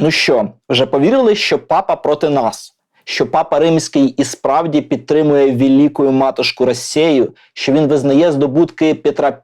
Ну що, вже повірили, що папа проти нас? Що папа римський і справді підтримує велику матушку Росію, що він визнає здобутки Петра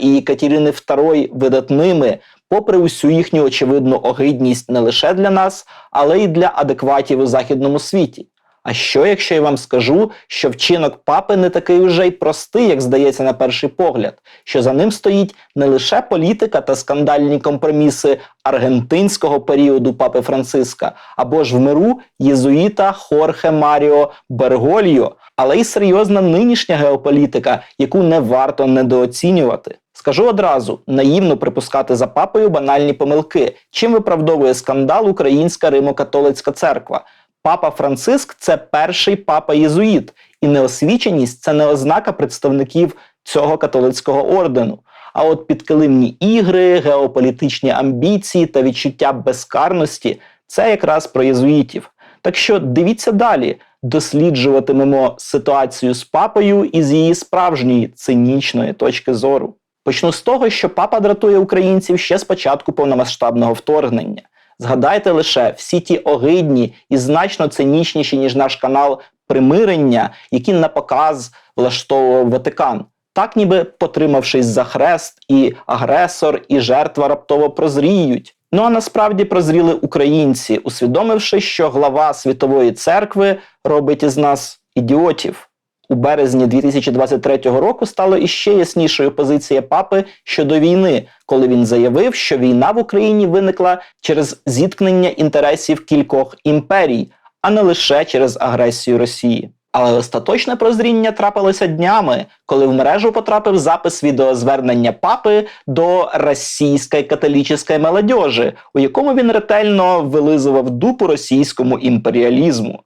І і Катерини II видатними, попри усю їхню очевидну огидність не лише для нас, але й для адекватів у західному світі. А що, якщо я вам скажу, що вчинок папи не такий уже й простий, як здається на перший погляд, що за ним стоїть не лише політика та скандальні компроміси аргентинського періоду папи Франциска, або ж в миру єзуїта Хорхе Маріо Бергольо, але й серйозна нинішня геополітика, яку не варто недооцінювати. Скажу одразу, наївно припускати за папою банальні помилки, чим виправдовує скандал Українська Римо-католицька церква. Папа Франциск це перший папа єзуїт, і неосвіченість це не ознака представників цього католицького ордену. А от підкилимні ігри, геополітичні амбіції та відчуття безкарності це якраз про єзуїтів. Так що дивіться далі, досліджуватимемо ситуацію з папою із її справжньої цинічної точки зору. Почну з того, що папа дратує українців ще з початку повномасштабного вторгнення. Згадайте лише всі ті огидні і значно цинічніші, ніж наш канал примирення, які на показ влаштовував Ватикан. Так, ніби потримавшись за хрест, і агресор, і жертва раптово прозріють. Ну а насправді прозріли українці, усвідомивши, що глава світової церкви робить із нас ідіотів. У березні 2023 року стало іще яснішою позиція папи щодо війни, коли він заявив, що війна в Україні виникла через зіткнення інтересів кількох імперій, а не лише через агресію Росії. Але остаточне прозріння трапилося днями, коли в мережу потрапив запис відеозвернення папи до російської католічної молодежі, у якому він ретельно вилизував дупу російському імперіалізму.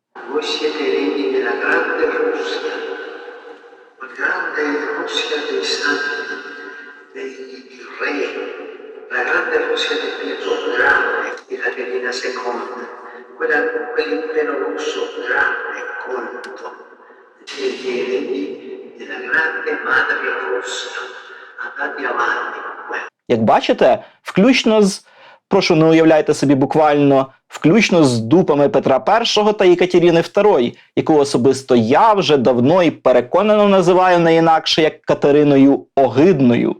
Бачите, включно з прошу не уявляйте собі буквально, включно з дупами Петра І та Єкатерини II, яку особисто я вже давно і переконано називаю не інакше як Катериною Огидною.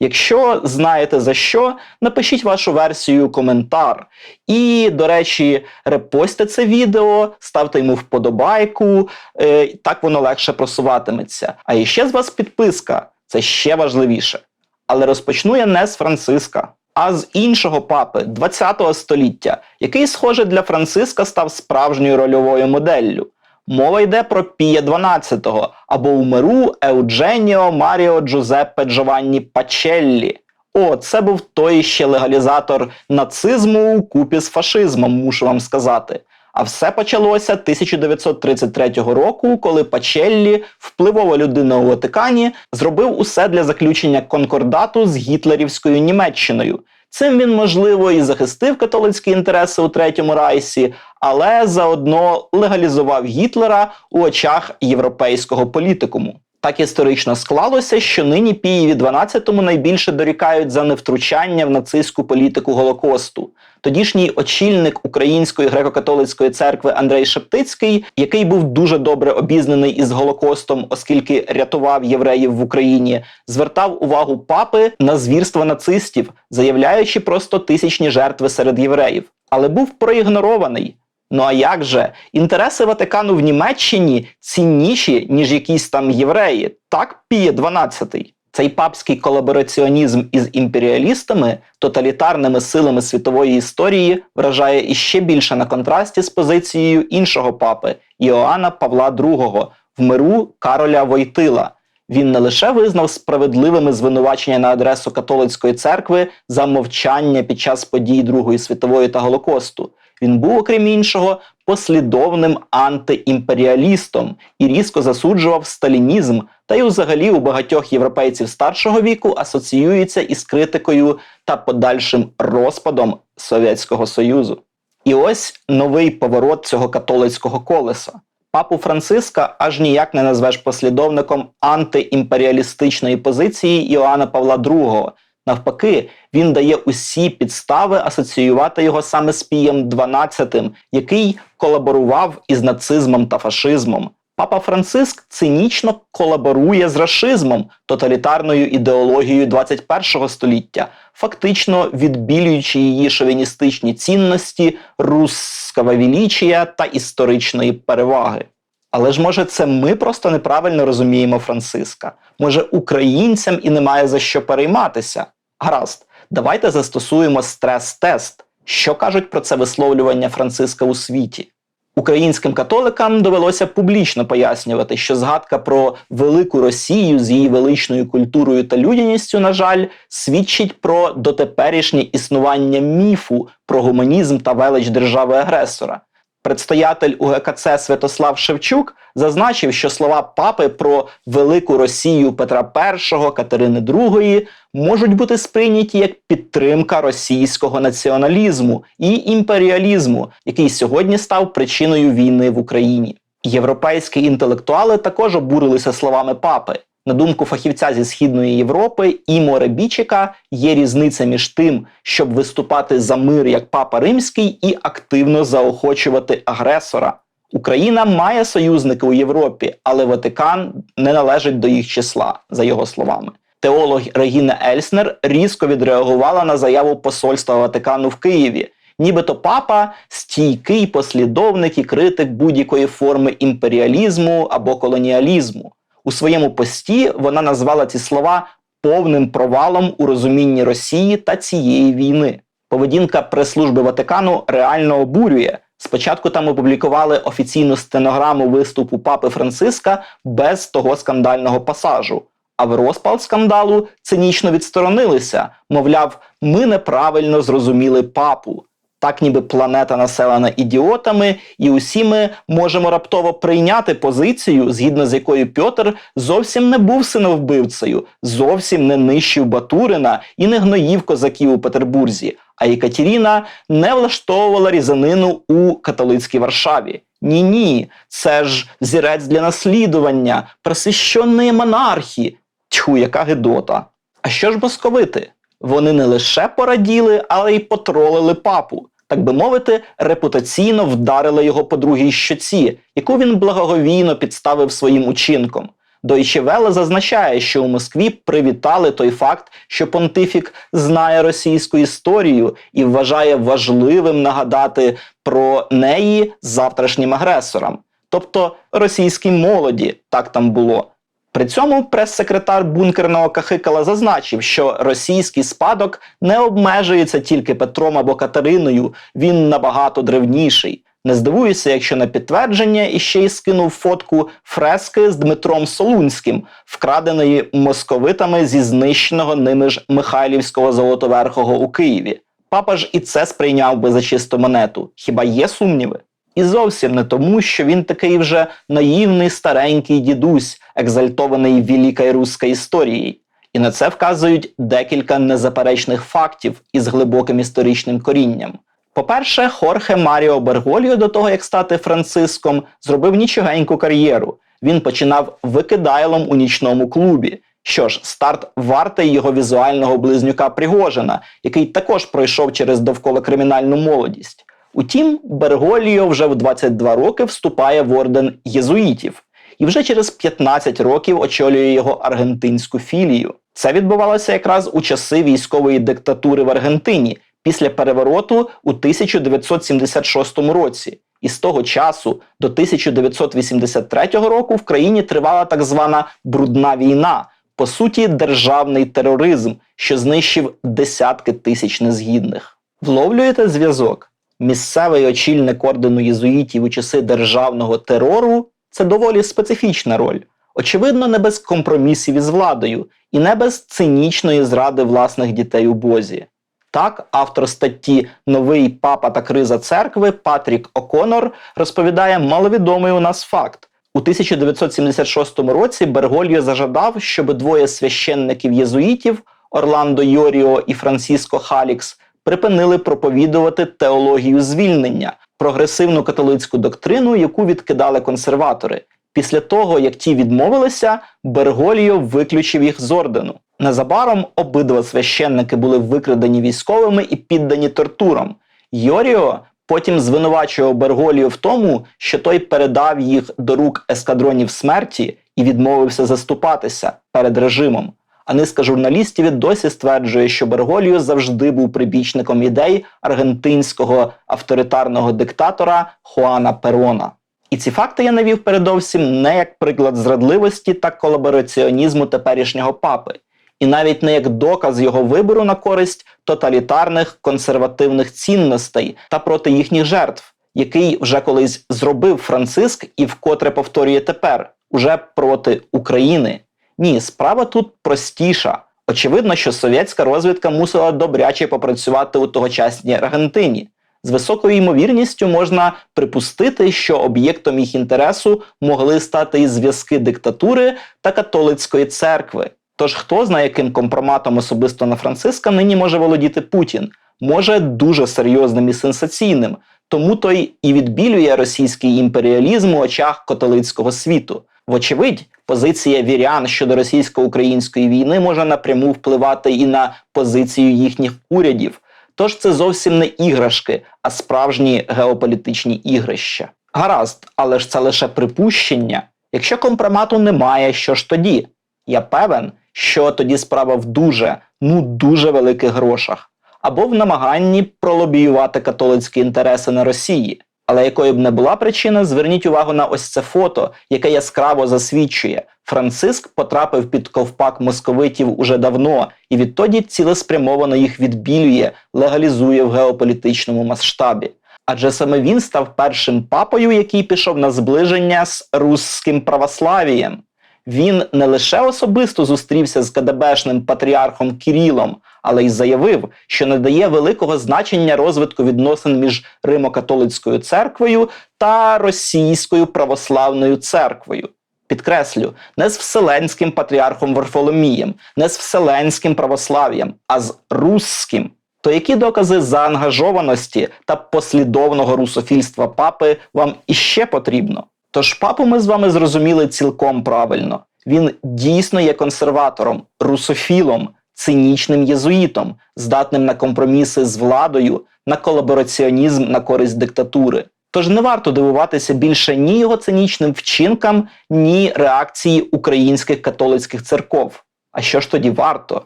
Якщо знаєте за що, напишіть вашу версію коментар. І, до речі, репостьте це відео, ставте йому вподобайку, е, так воно легше просуватиметься. А іще з вас підписка, це ще важливіше. Але розпочну я не з Франциска, а з іншого папи 20 століття, який, схоже, для Франциска став справжньою рольовою моделлю. Мова йде про Пія XII або умеру Еудженіо Маріо Джузеппе Джованні Пачеллі. О, це був той ще легалізатор нацизму у купі з фашизмом, мушу вам сказати. А все почалося 1933 року, коли Пачеллі, впливова людина у Ватикані, зробив усе для заключення конкордату з гітлерівською Німеччиною. Цим він, можливо, і захистив католицькі інтереси у Третьому Райсі, але заодно легалізував Гітлера у очах європейського політикуму. Так історично склалося, що нині Пієві 12-му найбільше дорікають за невтручання в нацистську політику Голокосту. Тодішній очільник Української греко-католицької церкви Андрей Шептицький, який був дуже добре обізнаний із Голокостом, оскільки рятував євреїв в Україні, звертав увагу папи на звірства нацистів, заявляючи про 100 тисячні жертви серед євреїв, але був проігнорований. Ну а як же? Інтереси Ватикану в Німеччині цінніші, ніж якісь там євреї. Так піє 12-й. Цей папський колабораціонізм із імперіалістами, тоталітарними силами світової історії вражає іще більше на контрасті з позицією іншого папи Іоанна Павла II в миру Кароля Войтила. Він не лише визнав справедливими звинувачення на адресу католицької церкви за мовчання під час подій Другої світової та Голокосту. Він був, окрім іншого, послідовним антиімперіалістом і різко засуджував сталінізм, та й взагалі у багатьох європейців старшого віку асоціюється із критикою та подальшим розпадом Совєтського Союзу. І ось новий поворот цього католицького колеса. Папу Франциска аж ніяк не назвеш послідовником антиімперіалістичної позиції Іоанна Павла II, Навпаки, він дає усі підстави асоціювати його саме з Пієм XII, який колаборував із нацизмом та фашизмом. Папа Франциск цинічно колаборує з рашизмом, тоталітарною ідеологією 21 століття, фактично відбілюючи її шовіністичні цінності, русского величія та історичної переваги. Але ж може це ми просто неправильно розуміємо Франциска? Може, українцям і немає за що перейматися? Гаразд, давайте застосуємо стрес-тест. Що кажуть про це висловлювання Франциска у світі? Українським католикам довелося публічно пояснювати, що згадка про велику Росію з її величною культурою та людяністю, на жаль, свідчить про дотеперішнє існування міфу про гуманізм та велич держави-агресора. Предстоятель УГКЦ Святослав Шевчук зазначив, що слова папи про велику Росію Петра І, Катерини II можуть бути сприйняті як підтримка російського націоналізму і імперіалізму, який сьогодні став причиною війни в Україні. Європейські інтелектуали також обурилися словами папи. На думку фахівця зі східної Європи Імо Ребічика, є різниця між тим, щоб виступати за мир як папа римський і активно заохочувати агресора. Україна має союзники у Європі, але Ватикан не належить до їх числа, за його словами. Теолог Регіна Ельснер різко відреагувала на заяву посольства Ватикану в Києві. Нібито папа стійкий послідовник і критик будь-якої форми імперіалізму або колоніалізму. У своєму пості вона назвала ці слова повним провалом у розумінні Росії та цієї війни. Поведінка прес-служби Ватикану реально обурює. Спочатку там опублікували офіційну стенограму виступу папи Франциска без того скандального пасажу. А в розпал скандалу цинічно відсторонилися, мовляв, ми неправильно зрозуміли папу. Так, ніби планета населена ідіотами, і усі ми можемо раптово прийняти позицію, згідно з якою Пьотр зовсім не був синовбивцею, зовсім не нищив Батурина і не гноїв козаків у Петербурзі. А Екатеріна не влаштовувала різанину у католицькій Варшаві. Ні, ні, це ж зірець для наслідування, просвященної монархії. Тьху, яка гидота. А що ж московити? Вони не лише пораділи, але й потролили папу. Так би мовити, репутаційно вдарили його по другій щоці, яку він благоговійно підставив своїм учинком. Deutsche Welle зазначає, що у Москві привітали той факт, що понтифік знає російську історію і вважає важливим нагадати про неї завтрашнім агресорам, тобто російській молоді, так там було. При цьому прес-секретар бункерного Кахикала зазначив, що російський спадок не обмежується тільки Петром або Катериною, він набагато древніший. Не здивуюся, якщо на підтвердження іще й скинув фотку фрески з Дмитром Солунським, вкраденої московитами зі знищеного ними ж Михайлівського Золотоверхого у Києві. Папа ж і це сприйняв би за чисту монету. Хіба є сумніви? І зовсім не тому, що він такий вже наївний старенький дідусь, екзальтований великою руською історією. І на це вказують декілька незаперечних фактів із глибоким історичним корінням. По-перше, Хорхе Маріо Бергольо до того, як стати Франциском, зробив нічогеньку кар'єру. Він починав викидайлом у нічному клубі. Що ж, старт вартий його візуального близнюка Пригожина, який також пройшов через довкола кримінальну молодість. Утім, Берголіо вже в 22 роки вступає в орден єзуїтів і вже через 15 років очолює його аргентинську філію. Це відбувалося якраз у часи військової диктатури в Аргентині після перевороту у 1976 році. І з того часу до 1983 року в країні тривала так звана брудна війна, по суті, державний тероризм, що знищив десятки тисяч незгідних. Вловлюєте зв'язок? Місцевий очільник ордену єзуїтів у часи державного терору це доволі специфічна роль. Очевидно, не без компромісів із владою і не без цинічної зради власних дітей у Бозі. Так, автор статті Новий папа та криза церкви Патрік О'Конор розповідає маловідомий у нас факт. У 1976 році Бергольо зажадав, щоб двоє священників єзуїтів Орландо Йоріо і Франциско Халікс припинили проповідувати теологію звільнення, прогресивну католицьку доктрину, яку відкидали консерватори. Після того, як ті відмовилися, Берголіо виключив їх з ордену. Незабаром обидва священники були викрадені військовими і піддані тортурам. Йоріо потім звинувачував Берголію в тому, що той передав їх до рук ескадронів смерті і відмовився заступатися перед режимом. А низка журналістів досі стверджує, що Берголію завжди був прибічником ідей аргентинського авторитарного диктатора Хуана Перона. І ці факти я навів передовсім не як приклад зрадливості та колабораціонізму теперішнього папи, і навіть не як доказ його вибору на користь тоталітарних консервативних цінностей та проти їхніх жертв, який вже колись зробив Франциск і вкотре повторює тепер уже проти України. Ні, справа тут простіша. Очевидно, що совєтська розвідка мусила добряче попрацювати у тогочасній Аргентині. З високою ймовірністю можна припустити, що об'єктом їх інтересу могли стати і зв'язки диктатури та католицької церкви. Тож хто знає, яким компроматом особисто на Франциска нині може володіти Путін? Може дуже серйозним і сенсаційним, тому той і відбілює російський імперіалізм у очах католицького світу. Вочевидь, позиція вірян щодо російсько-української війни може напряму впливати і на позицію їхніх урядів. Тож це зовсім не іграшки, а справжні геополітичні ігрища. Гаразд, але ж це лише припущення. Якщо компромату немає, що ж тоді? Я певен, що тоді справа в дуже, ну дуже великих грошах, або в намаганні пролобіювати католицькі інтереси на Росії. Але якою б не була причина, зверніть увагу на ось це фото, яке яскраво засвідчує, Франциск потрапив під ковпак московитів уже давно, і відтоді цілеспрямовано їх відбілює, легалізує в геополітичному масштабі. Адже саме він став першим папою, який пішов на зближення з русським православієм. Він не лише особисто зустрівся з КДБшним патріархом Кірілом, але й заявив, що надає великого значення розвитку відносин між Римо-католицькою церквою та Російською православною церквою. Підкреслю, не з Вселенським патріархом Варфоломієм, не з Вселенським православ'ям, а з русським. То які докази заангажованості та послідовного русофільства папи вам іще потрібно? Тож папу ми з вами зрозуміли цілком правильно. Він дійсно є консерватором, русофілом, цинічним єзуїтом, здатним на компроміси з владою, на колабораціонізм на користь диктатури. Тож не варто дивуватися більше ні його цинічним вчинкам, ні реакції українських католицьких церков. А що ж тоді варто?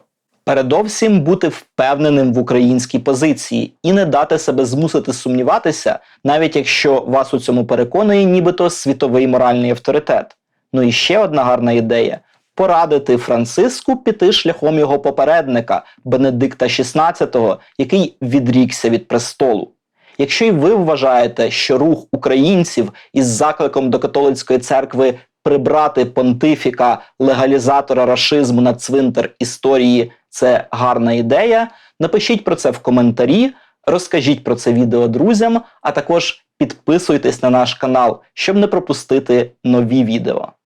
Передовсім бути впевненим в українській позиції і не дати себе змусити сумніватися, навіть якщо вас у цьому переконує нібито світовий моральний авторитет. Ну і ще одна гарна ідея порадити Франциску піти шляхом його попередника Бенедикта XVI, який відрікся від престолу. Якщо й ви вважаєте, що рух українців із закликом до католицької церкви прибрати понтифіка легалізатора рашизму на цвинтар історії це гарна ідея, напишіть про це в коментарі, розкажіть про це відео друзям, а також підписуйтесь на наш канал, щоб не пропустити нові відео.